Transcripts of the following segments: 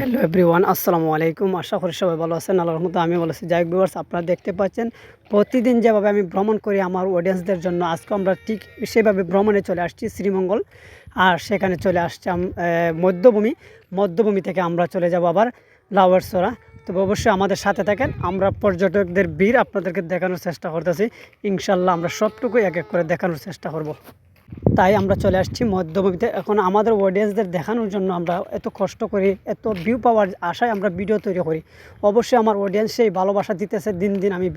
Hello everyone, আসসালামু আলাইকুম। আশা করি সবাই ভালো আছেন, আল্লাহর মতো আমি বলেছি যাই ভিউয়ার্স আপনারা দেখতে পাচ্ছেন, প্রতিদিন যেভাবে আমি ভ্রমণ করি আমার অডিয়েন্সদের জন্য, আজকে আমরা ঠিক সেভাবে ভ্রমণে চলে আসছি শ্রীমঙ্গল। আর সেখানে চলে আসছি মধ্যভূমি। মধ্যভূমি থেকে আমরা চলে যাব আবার লাওয়ারসরা। তবে অবশ্যই আমাদের সাথে থাকেন, আমরা পর্যটকদের ভিড় আপনাদেরকে দেখানোর চেষ্টা করতেছি। ইনশাল্লাহ আমরা সবটুকুই এক এক করে দেখানোর চেষ্টা করব। তাই আমরা চলে আসছি মধ্যভূমিতে এখন আমাদের অডিয়েন্সদের দেখানোর জন্য আমরা এত কষ্ট করি, এত ভিউ পাওয়ার আশায় আমরা ভিডিও তৈরি করি। অবশ্যই আমার অডিয়েন্স সেই ভালোবাসা দিতেছে, দিন দিন আমি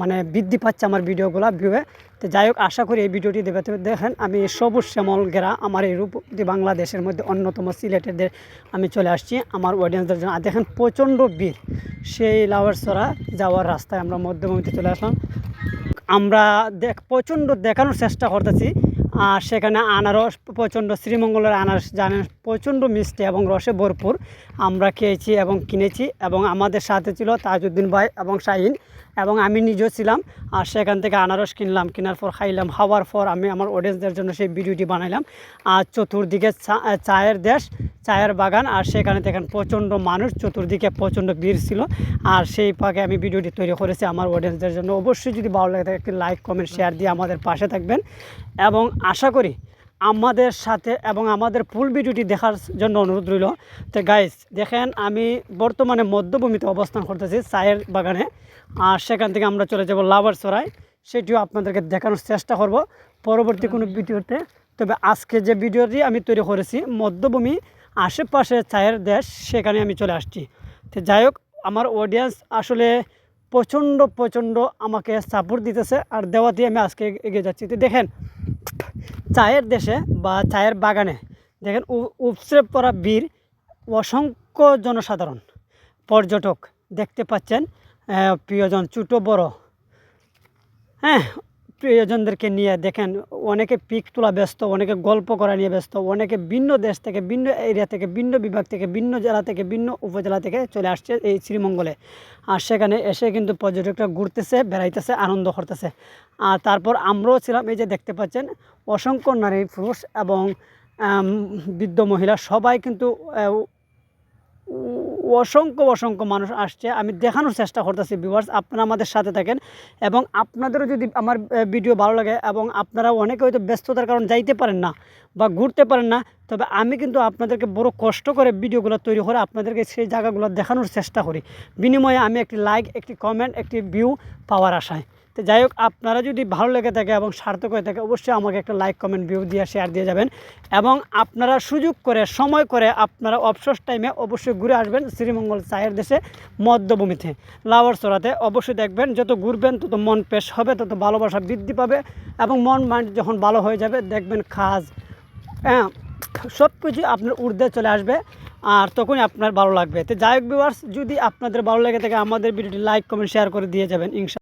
মানে বৃদ্ধি পাচ্ছে আমার ভিডিওগুলো ভিউয়ে তো যাই হোক, আশা করি এই ভিডিওটি দেবে। দেখেন, আমি সবুজ শ্যামল গেরা, আমার এই রূপতি বাংলাদেশের মধ্যে অন্যতম সিলেটের আমি চলে আসছি আমার অডিয়েন্সদের জন্য। আর দেখেন, প্রচণ্ড ভিড়। সেই লাওয়ারসরা যাওয়ার রাস্তায় আমরা মধ্যভূমিতে চলে আসলাম। আমরা দেখ প্রচণ্ড দেখানোর চেষ্টা করতেছি। আর সেখানে আনারস প্রচণ্ড, শ্রীমঙ্গলের আনারস জানেন, প্রচণ্ড মিষ্টি এবং রসে ভরপুর। আমরা খেয়েছি এবং কিনেছি এবং আমাদের সাথে ছিল তাজউদ্দিন ভাই এবং শাহিন এবং আমি নিজেও ছিলাম। আর সেখান থেকে আনারস কিনলাম, কেনার পর খাইলাম। খাওয়ার পর আমি আমার অডিয়েন্সদের জন্য সেই ভিডিওটি বানাইলাম। আর চতুর্দিকে চায়ের দেশ চায়ের বাগান আর সেখানে দেখেন প্রচণ্ড মানুষ চতুর্দিকে প্রচণ্ড ভিড় ছিল। আর সেই পাকে আমি ভিডিওটি তৈরি করেছি আমার অডিয়েন্সদের জন্য। অবশ্যই যদি ভালো লাগে থাকে একটি লাইক কমেন্ট শেয়ার দিয়ে আমাদের পাশে থাকবেন। এবং আশা করি আমাদের সাথে এবং আমাদের ফুল ভিডিওটি দেখার জন্য অনুরোধ রইল। তো গাইস দেখেন আমি বর্তমানে মধ্যভূমিতে অবস্থান করতেছি চায়ের বাগানে। আর সেখান থেকে আমরা চলে যাব লাভার সরাই সেটিও আপনাদেরকে দেখানোর চেষ্টা করব। পরবর্তী কোনো ভিডিওতে। তবে আজকে যে ভিডিওটি আমি তৈরি করেছি মধ্যভূমি আশেপাশে চায়ের দেশ, সেখানে আমি চলে আসছি। তো যাই হোক, আমার অডিয়েন্স আসলে প্রচণ্ড প্রচণ্ড আমাকে সাপোর্ট দিতেছে আর দেওয়াতে আমি আজকে এগিয়ে যাচ্ছি। তো দেখেন, চায়ের দেশে বা চায়ের বাগানে, দেখেন উপসে পড়া বীর অসংখ্য জনসাধারণ, পর্যটক, দেখতে পাচ্ছেন প্রিয়জন ছোটো, বড়। হ্যাঁ প্রিয়জনদেরকে নিয়ে দেখেন, অনেকে পিক তোলা ব্যস্ত, অনেকে গল্প করা নিয়ে ব্যস্ত, অনেকে ভিন্ন দেশ থেকে, ভিন্ন এরিয়া থেকে, ভিন্ন বিভাগ থেকে, ভিন্ন জেলা থেকে, ভিন্ন উপজেলা থেকে চলে আসছে এই শ্রীমঙ্গলে। আর সেখানে এসে কিন্তু পর্যটকরা ঘুরতেছে, বেড়াইতেছে, আনন্দ করতেছে। আর তারপর আমরাও ছিলাম, এই যে দেখতে পাচ্ছেন, অসংখ্য নারী, পুরুষ এবং বৃদ্ধ মহিলা সবাই কিন্তু অসংখ্য অসংখ্য মানুষ আসছে। আমি দেখানোর চেষ্টা করতেছি ভিউয়ার্স আপনারা আমাদের সাথে থাকেন। এবং আপনাদেরও যদি আমার ভিডিও ভালো লাগে এবং আপনারা অনেকে হয়তো ব্যস্ততার কারণ যাইতে পারেন না বা ঘুরতে পারেন না, তবে আমি কিন্তু আপনাদেরকে বড় কষ্ট করে ভিডিওগুলো তৈরি করে আপনাদেরকে সেই জায়গাগুলো দেখানোর চেষ্টা করি। বিনিময়ে আমি একটি লাইক একটি কমেন্ট একটি ভিউ পাওয়ার আশায়। তো যাই হোক, আপনারা যদি ভালো লেগে থাকে এবং সার্থক হয়ে থাকে, অবশ্যই আমাকে একটা লাইক কমেন্ট ভিউ দিয়ে শেয়ার দিয়ে যাবেন। এবং আপনারা সুযোগ করে, সময় করে আপনারা অবসর টাইমে অবশ্যই ঘুরে আসবেন শ্রীমঙ্গল চায়ের দেশে, মধ্যভূমিতে। লাওয়ার চড়াতে অবশ্যই দেখবেন, যত ঘুরবেন, তত মন পেশ হবে, তত ভালোবাসা বৃদ্ধি পাবে এবং মন মাইন্ড যখন ভালো হয়ে যাবে, দেখবেন খাজ হ্যাঁ সব কিছু আপনার ঊর্ধ্বে চলে আসবে আর তখনই আপনার ভালো লাগবে। তো যাই হোক ভিউয়ার্স যদি আপনাদের ভালো লেগে থাকে, আমাদের ভিডিওটি লাইক কমেন্ট শেয়ার করে দিয়ে যাবেন, ইনশা